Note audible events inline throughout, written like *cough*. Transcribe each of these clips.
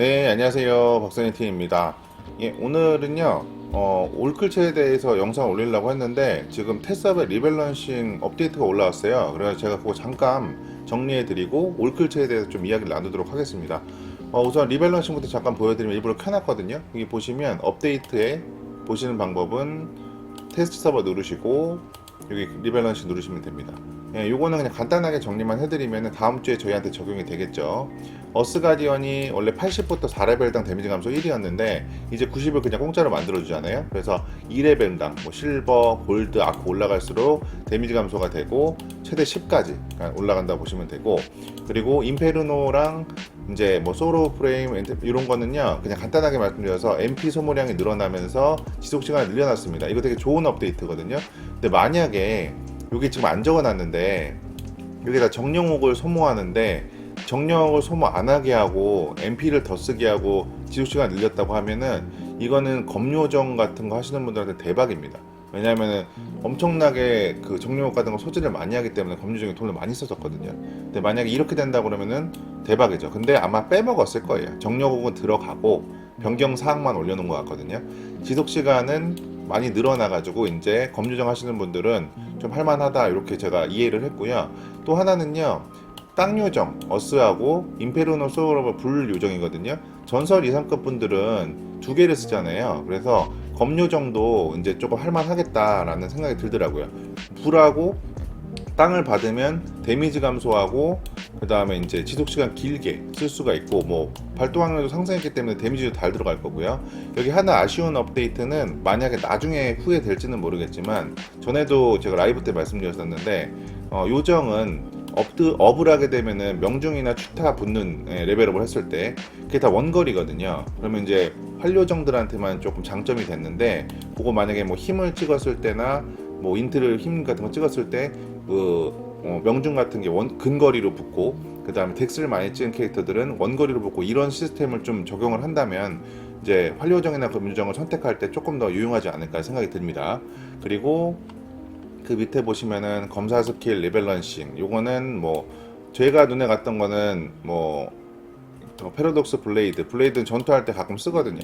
네, 안녕하세요. 박선희 팀입니다. 예, 오늘은요, 어, 올클체에 대해서 영상 올리려고 했는데, 지금 테스업의 리밸런싱 업데이트가 올라왔어요. 그래서 제가 그거 잠깐 정리해 드리고, 올클체에 대해서 좀 이야기를 나누도록 하겠습니다. 어, 우선 리밸런싱부터 잠깐 보여드리면 일부러 켜놨거든요. 여기 보시면 업데이트에 보시는 방법은 테스트 서버 누르시고, 여기 리밸런싱 누르시면 됩니다. 예, 요거는 그냥 간단하게 정리만 해드리면 다음 주에 저희한테 적용이 되겠죠. 어스 가디언이 원래 80부터 4레벨당 데미지 감소 1이었는데 이제 90을 그냥 공짜로 만들어주잖아요. 그래서 2레벨당 뭐 실버, 골드, 아크 올라갈수록 데미지 감소가 되고 최대 10까지 올라간다 고 보시면 되고 그리고 인페르노랑 이제 뭐 소로 프레임 이런 거는요 그냥 간단하게 말씀드려서 MP 소모량이 늘어나면서 지속 시간을 늘려놨습니다. 이거 되게 좋은 업데이트거든요. 근데 만약에 여기 지금 안 적어놨는데 여기다 정령옥을 소모하는데 정령을 소모 안 하게 하고 MP를 더 쓰게 하고 지속 시간 늘렸다고 하면은 이거는 검요정 같은 거 하시는 분들한테 대박입니다. 왜냐하면은 엄청나게 그 정령옥 같은 거 소진을 많이 하기 때문에 검요정에 돈을 많이 썼었거든요. 근데 만약에 이렇게 된다 그러면은 대박이죠. 근데 아마 빼먹었을 거예요. 정령옥은 들어가고 변경 사항만 올려놓은 것 같거든요. 지속 시간은 많이 늘어나가지고 이제 검요정 하시는 분들은 좀 할만하다 이렇게 제가 이해를 했고요. 또 하나는요. 땅 요정, 어스하고 임페르노 소울업의 불 요정이거든요. 전설 이상급 분들은 두 개를 쓰잖아요. 그래서 검 요정도 이제 조금 할만하겠다라는 생각이 들더라고요. 불하고 땅을 받으면 데미지 감소하고 그 다음에 이제 지속 시간 길게 쓸 수가 있고 뭐 발동 확률도 상승했기 때문에 데미지도 잘 들어갈 거고요. 여기 하나 아쉬운 업데이트는 만약에 나중에 후에 될지는 모르겠지만 전에도 제가 라이브 때 말씀드렸었는데 어, 요정은 업드, 업을 하게 되면은 명중이나 추타 붙는 예, 레벨업을 했을 때 그게 다 원거리거든요. 그러면 이제 활요정들한테만 조금 장점이 됐는데 그거 만약에 뭐 힘을 찍었을 때나 뭐 인트를 힘 같은 거 찍었을 때그 어, 명중 같은 게 원, 근거리로 붙고 그 다음에 덱스를 많이 찍은 캐릭터들은 원거리로 붙고 이런 시스템을 좀 적용을 한다면 이제 활요정이나 금유정을 선택할 때 조금 더 유용하지 않을까 생각이 듭니다. 그리고 그 밑에 보시면은 검사 스킬 리밸런싱 요거는 뭐 제가 눈에 갔던 거는 뭐 어, 패러독스 블레이드. 블레이드는 전투할 때 가끔 쓰거든요.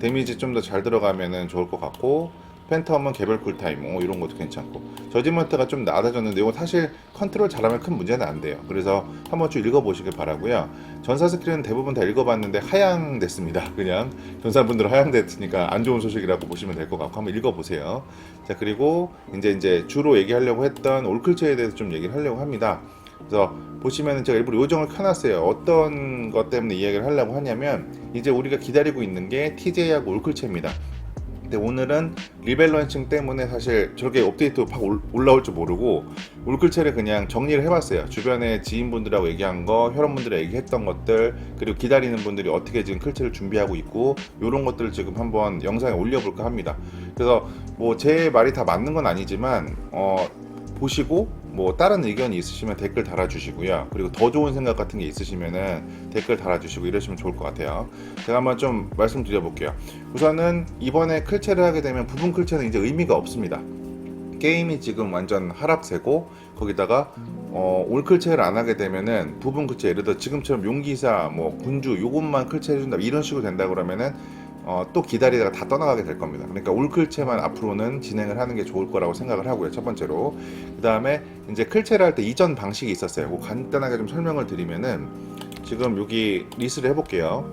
데미지 좀 더 잘 들어가면은 좋을 것 같고 팬텀은 개별 쿨타임 뭐 이런 것도 괜찮고. 저지먼트가 좀 낮아졌는데 이거 사실 컨트롤 잘하면 큰 문제는 안 돼요. 그래서 한번 쭉 읽어보시길 바라고요. 전사 스킬은 대부분 다 읽어봤는데 하향됐습니다. *laughs* 그냥 전사분들은 하향됐으니까 안 좋은 소식이라고 보시면 될 것 같고 한번 읽어보세요. 자 그리고 이제 이제 주로 얘기하려고 했던 올클체에 대해서 좀 얘기를 하려고 합니다. 그래서 보시면은 제가 일부러 요정을 켜놨어요. 어떤 것 때문에 이야기를 하려고 하냐면 이제 우리가 기다리고 있는 게 TJ하고 올클체입니다. 근데 오늘은 리밸런싱 때문에 사실 저렇게 업데이트 팍 올- 올라올 줄 모르고 올클체를 그냥 정리를 해봤어요. 주변에 지인분들하고 얘기한 거, 혈원분들이 얘기했던 것들, 그리고 기다리는 분들이 어떻게 지금 클체를 준비하고 있고 이런 것들을 지금 한번 영상에 올려볼까 합니다. 그래서 뭐 제 말이 다 맞는 건 아니지만 어, 보시고 뭐 다른 의견이 있으시면 댓글 달아주시고요. 그리고 더 좋은 생각 같은 게 있으시면은 댓글 달아주시고 이러시면 좋을 것 같아요. 제가 한번 좀 말씀드려볼게요. 우선은 이번에 클체를 하게 되면 부분 클체는 이제 의미가 없습니다. 게임이 지금 완전 하락세고 거기다가 어, 올 클체를 안 하게 되면은 부분 클체 예를 들어 지금처럼 용기사 뭐 군주 요것만 클체 해준다 이런 식으로 된다 그러면은 어, 또 기다리다가 다 떠나가게 될 겁니다. 그러니까 올클체만 앞으로는 진행을 하는 게 좋을 거라고 생각을 하고요. 첫 번째로 그 다음에 이제 클체를 할 때 이전 방식이 있었어요. 그거 간단하게 좀 설명을 드리면은 지금 여기 리스를 해볼게요.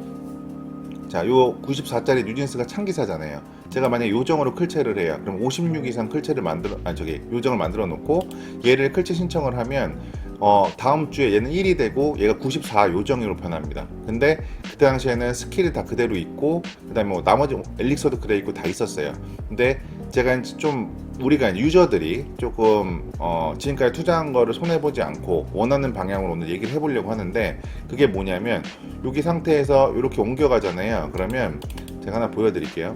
자, 요 94짜리 뉴진스가 창기사잖아요. 제가 만약 요정으로 클체를 해요. 그럼 56 이상 클체를 만들어, 아니 저기 요정을 만들어 놓고 얘를 클체 신청을 하면 어, 다음 주에 얘는 1이 되고 얘가 94 요정으로 변합니다. 근데 그때 당시에는 스킬이 다 그대로 있고 그다음에 뭐 나머지 엘릭서도 그대 있고 다 있었어요. 근데 제가 이제 좀 우리가 유저들이 조금 어, 지금까지 투자한 거를 손해 보지 않고 원하는 방향으로 오늘 얘기를 해보려고 하는데 그게 뭐냐면 여기 상태에서 이렇게 옮겨가잖아요. 그러면 제가 하나 보여드릴게요.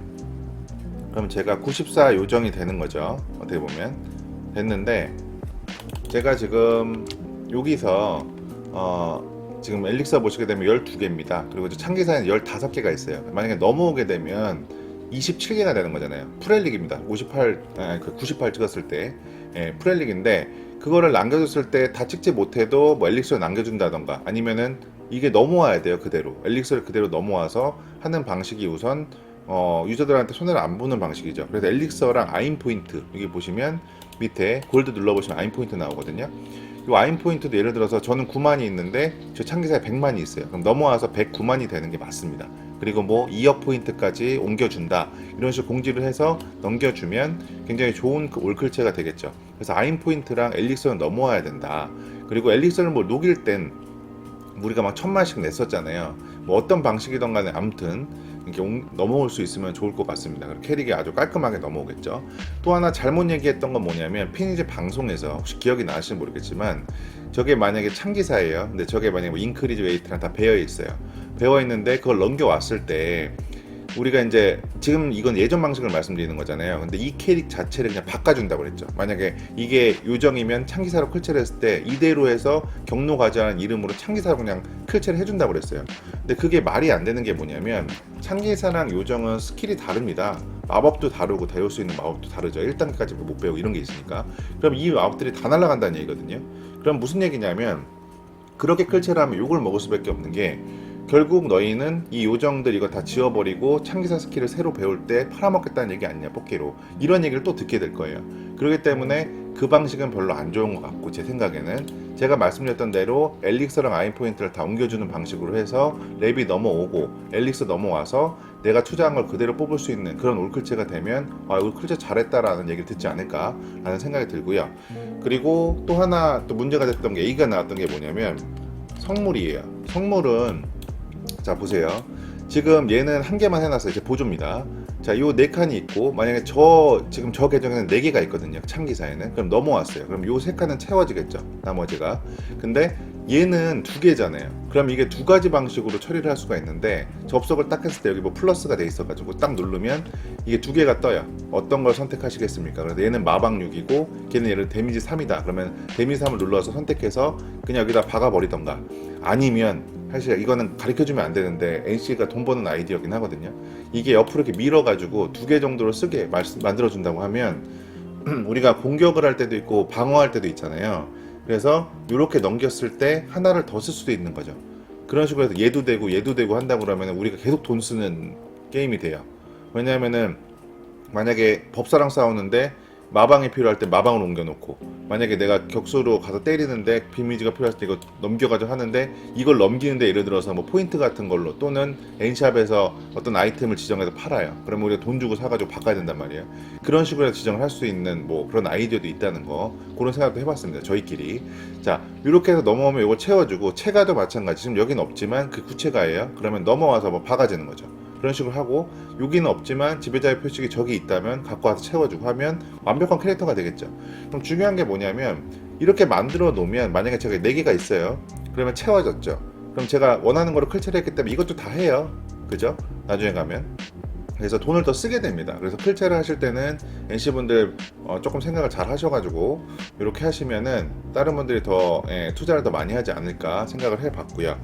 그럼 제가 94 요정이 되는 거죠. 어떻게 보면 됐는데 제가 지금 여기서 어, 지금 엘릭서 보시게 되면 12개입니다. 그리고 이제 창기사에는 15개가 있어요. 만약에 넘어오게 되면 27개가 되는 거잖아요. 프렐릭입니다. 58, 아, 그98 찍었을 때 예, 프렐릭인데 그거를 남겨줬을 때 다 찍지 못해도 뭐 엘릭서 남겨준다던가 아니면은 이게 넘어와야 돼요 그대로 엘릭서를 그대로 넘어와서 하는 방식이 우선 어, 유저들한테 손해를 안 보는 방식이죠. 그래서 엘릭서랑 아임 포인트 여기 보시면 밑에 골드 눌러보시면 아임 포인트 나오거든요. 이 아임 포인트도 예를 들어서 저는 9만이 있는데 저 창기사에 100만이 있어요. 그럼 넘어와서 109만이 되는 게 맞습니다. 그리고 뭐 2억 포인트까지 옮겨준다 이런 식으로 공지를 해서 넘겨주면 굉장히 좋은 그 올클체가 되겠죠. 그래서 아임 포인트랑 엘릭서는 넘어와야 된다. 그리고 엘릭서를 뭐 녹일 땐 우리가 막 천만씩 냈었잖아요. 뭐 어떤 방식이든 간에 아무튼 넘어올 수 있으면 좋을 것 같습니다. 그리고 캐릭이 아주 깔끔하게 넘어오겠죠. 또 하나 잘못 얘기했던 건 뭐냐면 피니지 방송에서 혹시 기억이 나실지 모르겠지만 저게 만약에 창기사예요. 근데 저게 만약에 뭐 인크리즈 웨이트랑 다 배어 있어요. 배어 있는데 그걸 넘겨왔을 때 우리가 이제 지금 이건 예전 방식을 말씀드리는 거잖아요. 근데 이 캐릭 자체를 그냥 바꿔준다고 그랬죠. 만약에 이게 요정이면 창기사로 클체를 했을 때 이대로 해서 경로 과제하는 이름으로 창기사로 그냥 클체를 해준다고 그랬어요. 근데 그게 말이 안 되는 게 뭐냐면 창기사랑 요정은 스킬이 다릅니다. 마법도 다르고 배울 수 있는 마법도 다르죠. 1단계까지 못 배우고 이런 게 있으니까. 그럼 이 마법들이 다 날아간다는 얘기거든요. 그럼 무슨 얘기냐면 그렇게 클체를 하면 욕을 먹을 수밖에 없는 게 결국 너희는 이 요정들 이거 다 지워버리고 창기사 스킬을 새로 배울 때 팔아먹겠다는 얘기 아니냐 뽑기로. 이런 얘기를 또 듣게 될 거예요. 그렇기 때문에 그 방식은 별로 안 좋은 것 같고 제 생각에는. 제가 말씀드렸던 대로 엘릭서랑 아임 포인트를 다 옮겨주는 방식으로 해서 랩이 넘어오고 엘릭서 넘어와서 내가 투자한 걸 그대로 뽑을 수 있는 그런 올클체가 되면 아 올클체 잘했다라는 얘기를 듣지 않을까라는 생각이 들고요. 그리고 또 하나 또 문제가 됐던 게 얘기가 나왔던 게 뭐냐면 성물이에요. 성물은 자 보세요. 지금 얘는 한 개만 해놨어요. 이제 보조입니다. 자, 요 네 칸이 있고 만약에 저 지금 저 계정에는 네 개가 있거든요. 참기사에는 그럼 넘어왔어요. 그럼 요 세 칸은 채워지겠죠. 나머지가. 근데 얘는 두 개잖아요. 그럼 이게 두 가지 방식으로 처리를 할 수가 있는데 접속을 딱 했을 때 여기 뭐 플러스가 돼 있어가지고 딱 누르면 이게 두 개가 떠요. 어떤 걸 선택하시겠습니까? 그래서 얘는 마방 6이고 걔는 얘를 데미지 3이다. 그러면 데미지 3을 눌러서 선택해서 그냥 여기다 박아버리던가 아니면 사실 이거는 가르쳐주면 안 되는데 NC가 돈 버는 아이디어긴 하거든요. 이게 옆으로 이렇게 밀어가지고 두 개 정도로 쓰게 말- 만들어준다고 하면 *clears throat* 우리가 공격을 할 때도 있고 방어할 때도 있잖아요. 그래서 이렇게 넘겼을 때 하나를 더 쓸 수도 있는 거죠. 그런 식으로 해서 얘도 되고 얘도 되고 한다고 그러면 우리가 계속 돈 쓰는 게임이 돼요. 왜냐하면은 만약에 법사랑 싸우는데 마방이 필요할 때 마방을 옮겨놓고 만약에 내가 격수로 가서 때리는데 비미지가 필요할 때 이거 넘겨가지고 하는데 이걸 넘기는데 예를 들어서 뭐 포인트 같은 걸로 또는 엔샵에서 어떤 아이템을 지정해서 팔아요. 그러면 우리가 돈 주고 사가지고 바꿔야 된단 말이에요. 그런 식으로 지정을 할 수 있는 뭐 그런 아이디어도 있다는 거 그런 생각도 해봤습니다. 저희끼리 자 이렇게 해서 넘어오면 이걸 채워주고 체가도 마찬가지 지금 여기는 없지만 그 구체가예요. 그러면 넘어와서 뭐 박아지는 거죠. 그런 식으로 하고 여기는 없지만 지배자의 표식이 저기 있다면 갖고 와서 채워주고 하면 완벽한 캐릭터가 되겠죠. 그럼 중요한 게 뭐냐면 이렇게 만들어 놓으면 만약에 제가 4개가 있어요. 그러면 채워졌죠. 그럼 제가 원하는 거를 클체를 했기 때문에 이것도 다 해요. 그죠? 나중에 가면. 그래서 돈을 더 쓰게 됩니다. 그래서 클체를 하실 때는 NC분들 어, 조금 생각을 잘 하셔가지고 이렇게 하시면은 다른 분들이 더 예, 투자를 더 많이 하지 않을까 생각을 해봤고요.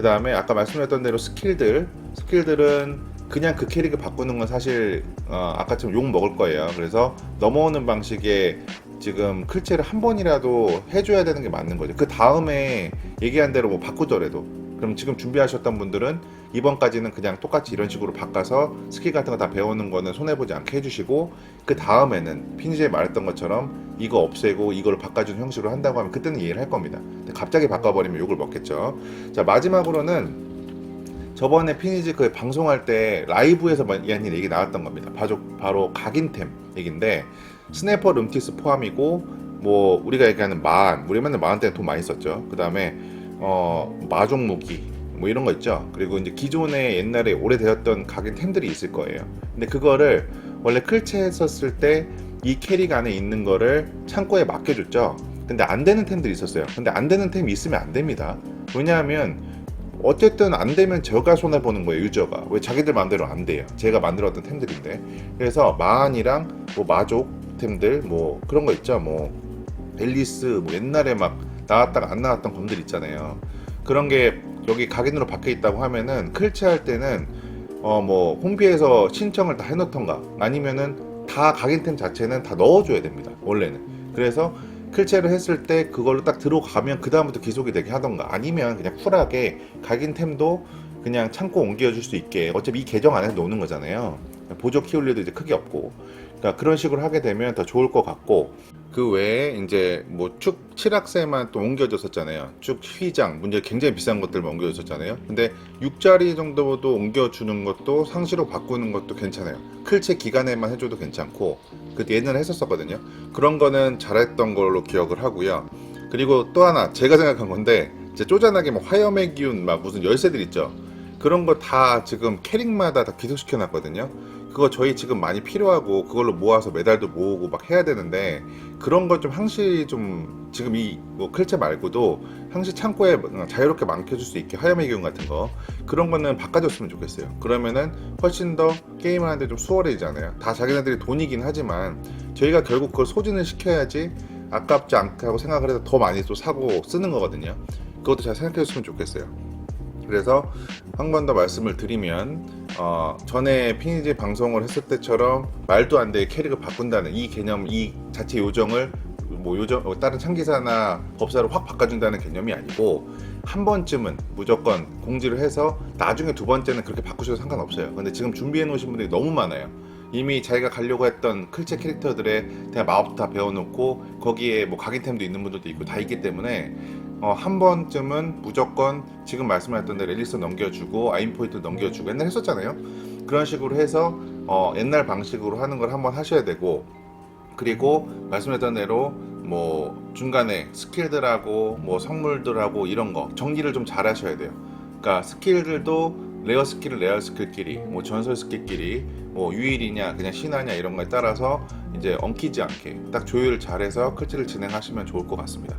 그 다음에 아까 말씀드렸던 대로 스킬들 스킬들은 그냥 그 캐릭을 바꾸는 건 사실 어, 아까처럼 욕 먹을 거예요. 그래서 넘어오는 방식의 지금 클체를 한 번이라도 해줘야 되는 게 맞는 거죠. 그 다음에 얘기한 대로 뭐 바꾸더라도 그럼 지금 준비하셨던 분들은 이번까지는 그냥 똑같이 이런 식으로 바꿔서 스킬 같은 거 다 배우는 거는 손해보지 않게 해주시고 그 다음에는 피니지에 말했던 것처럼 이거 없애고 이걸 바꿔주는 형식으로 한다고 하면 그때는 이해를 할 겁니다. 근데 갑자기 바꿔버리면 욕을 먹겠죠. 자 마지막으로는 저번에 피니지 그 방송할 때 라이브에서 이한 얘기 나왔던 겁니다. 바로, 바로 각인템 얘기인데 스네퍼 rum티스 포함이고 뭐 우리가 얘기하는 마한 우리 맨날 마한 때는 돈 많이 썼죠. 그 다음에 어 마종 무기 뭐 이런 거 있죠. 그리고 이제 기존에 옛날에 오래되었던 각인템들이 있을 거예요. 근데 그거를 원래 클체했었을 때 이 캐릭 안에 있는 거를 창고에 맡겨줬죠. 근데 안 되는 템들이 있었어요. 근데 안 되는 템이 있으면 안 됩니다. 왜냐하면 어쨌든 안 되면 제가 손해 보는 거예요 유저가 왜 자기들 마음대로 안 돼요 제가 만들었던 템들인데 그래서 마한이랑 뭐 마족 템들 뭐 그런 거 있죠 뭐 앨리스 뭐 옛날에 막 나왔다가 안 나왔던 검들 있잖아요 그런 게 여기 각인으로 박혀 있다고 하면은 클체할 때는 어 뭐 홈피에서 신청을 다 해놓던가 아니면은 다 각인템 자체는 다 넣어줘야 됩니다 원래는. 그래서 클체를 했을 때 그걸로 딱 들어가면 그 다음부터 기속이 되게 하던가 아니면 그냥 쿨하게 각인 템도 그냥 창고 옮겨줄 수 있게 어차피 이 계정 안에서 노는 거잖아요 보조 키울 일도 이제 크게 없고. 그러니까 그런 식으로 하게 되면 더 좋을 것 같고. 그 외에 이제 뭐 축 칠학세만 또 옮겨줬었잖아요. 축 휘장 문제 굉장히 비싼 것들만 옮겨줬었잖아요. 근데 6자리 정도도 옮겨주는 것도 상시로 바꾸는 것도 괜찮아요. 클체 기간에만 해줘도 괜찮고. 그 예전에 했었었거든요. 그런 거는 잘했던 걸로 기억을 하고요. 그리고 또 하나 제가 생각한 건데 이제 쪼잔하게 뭐 화염의 기운 막 무슨 열쇠들 있죠. 그런 거 다 지금 캐릭마다 다 기속시켜 놨거든요 그거 저희 지금 많이 필요하고 그걸로 모아서 메달도 모으고 막 해야 되는데 그런 거좀 항시 좀 지금 이뭐 클체 말고도 항시 창고에 자유롭게 많게줄 수 있게 화염의 기운 같은 거 그런 거는 바꿔줬으면 좋겠어요. 그러면은 훨씬 더 게임을 하는데 좀 수월해지잖아요. 다 자기네들이 돈이긴 하지만 저희가 결국 그걸 소진을 시켜야지 아깝지 않다고 생각을 해서 더 많이 또 사고 쓰는 거거든요. 그것도 잘 생각해 줬으면 좋겠어요. 그래서 한 번 더 말씀을 드리면 어, 전에 피니지 방송을 했을 때처럼 말도 안 되게 캐릭을 바꾼다는 이 개념, 이 자체 요정을 뭐 요정 어, 다른 창기사나 법사로 확 바꿔준다는 개념이 아니고 한 번쯤은 무조건 공지를 해서 나중에 두 번째는 그렇게 바꾸셔도 상관없어요. 근데 지금 준비해 놓으신 분들이 너무 많아요. 이미 자기가 가려고 했던 클체 캐릭터들의 대한 마법도 다 배워놓고 거기에 뭐 각인템도 있는 분들도 있고 다 있기 때문에 어, 한 번쯤은 무조건 지금 말씀하셨던 대로 앨리스 넘겨주고 아임포인트 넘겨주고 옛날 했었잖아요. 그런 식으로 해서 어, 옛날 방식으로 하는 걸 한번 하셔야 되고 그리고 말씀했던 대로 뭐 중간에 스킬들하고 뭐 선물들하고 이런 거 정리를 좀 잘 하셔야 돼요. 그러니까 스킬들도 레어 스킬은 레어 스킬끼리, 뭐 전설 스킬끼리, 뭐 유일이냐 그냥 신화냐 이런 거에 따라서 이제 엉키지 않게 딱 조율을 잘해서 클치를 진행하시면 좋을 것 같습니다.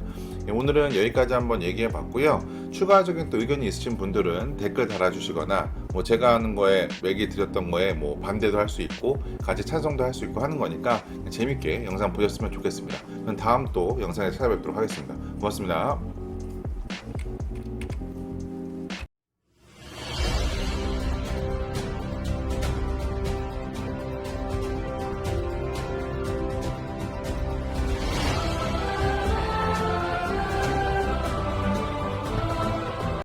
예, 오늘은 여기까지 한번 얘기해 봤고요. 추가적인 또 의견이 있으신 분들은 댓글 달아주시거나 뭐 제가 하는 거에 얘기 드렸던 거에 뭐 반대도 할 수 있고 같이 찬성도 할 수 있고 하는 거니까 재밌게 영상 보셨으면 좋겠습니다. 저는 다음 또 영상에 찾아뵙도록 하겠습니다. 고맙습니다.